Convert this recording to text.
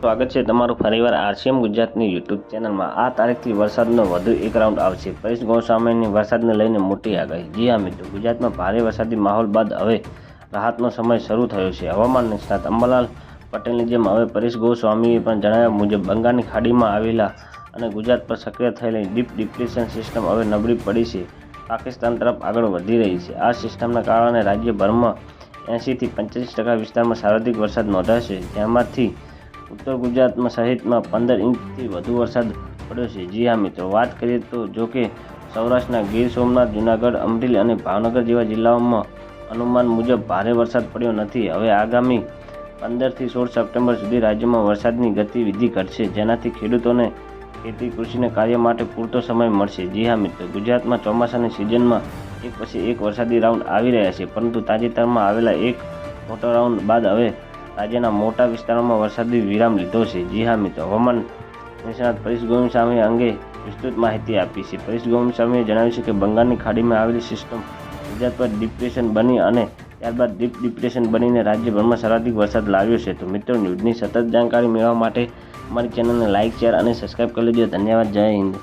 સ્વાગત છે તમારું ફરીવાર આરસીએમ ગુજરાતની યુટ્યુબ ચેનલમાં. આ તારીખથી વરસાદનો વધુ એક રાઉન્ડ આવશે. પરેશ ગોસ્વામીની વરસાદને લઈને મોટી આગાહી. જી હા મિત્રો, ગુજરાતમાં ભારે વરસાદી માહોલ બાદ હવે રાહતનો સમય શરૂ થયો છે. હવામાન નિષ્ણાત અંબાલાલ પટેલની જેમ હવે પરેશ ગોસ્વામીએ પણ જણાવ્યા મુજબ, બંગાળની ખાડીમાં આવેલા અને ગુજરાત પર સક્રિય થયેલી ડીપ ડિપ્રેશન સિસ્ટમ હવે નબળી પડી છે. પાકિસ્તાન તરફ આગળ વધી રહી છે. આ સિસ્ટમના કારણે રાજ્યભરમાં એંશીથી પંચ્યાસી ટકા વિસ્તારમાં સર્વાધિક વરસાદ નોંધાશે જેમાંથી ઉત્તર ગુજરાતમાં સહિતમાં પંદર ઇંચથી વધુ વરસાદ પડ્યો છે. જી હા મિત્રો, વાત કરીએ તો જો કે સૌરાષ્ટ્રના ગીર સોમનાથ, જૂનાગઢ, અમરેલી અને ભાવનગર જેવા જિલ્લાઓમાં અનુમાન મુજબ ભારે વરસાદ પડ્યો નથી. હવે આગામી પંદરથી સોળ સપ્ટેમ્બર સુધી રાજ્યમાં વરસાદની ગતિવિધિ ઘટશે, જેનાથી ખેડૂતોને ખેતી, કૃષિને કાર્ય માટે પૂરતો સમય મળશે. જી હા મિત્રો, ગુજરાતમાં ચોમાસાની સિઝનમાં એક પછી એક વરસાદી રાઉન્ડ આવી રહ્યા છે, પરંતુ તાજેતરમાં આવેલા એક મોટો રાઉન્ડ બાદ હવે રાજ્યના મોટા વિસ્તારોમાં વરસાદી વિરામ લીધો છે. જી હા મિત્રો, હવામાન નિષ્ણાત પરેશ ગોવિંદસ્વામી અંગે વિસ્તૃત માહિતી આપી છે. પરેશ ગોવિંદસ્વામીએ જણાવ્યું છે કે બંગાળની ખાડીમાં આવેલી સિસ્ટમ ગુજરાત પર ડિપ્રેશન બની અને ત્યારબાદ ડીપ ડિપ્રેશન બનીને રાજ્યભરમાં સર્વાધિક વરસાદ લાવ્યો છે. તો મિત્રો, ન્યૂઝની સતત જાણકારી મેળવવા માટે અમારી ચેનલને લાઇક શેર અને સબસ્ક્રાઈબ કરી લેજો. ધન્યવાદ. જય હિન્દ.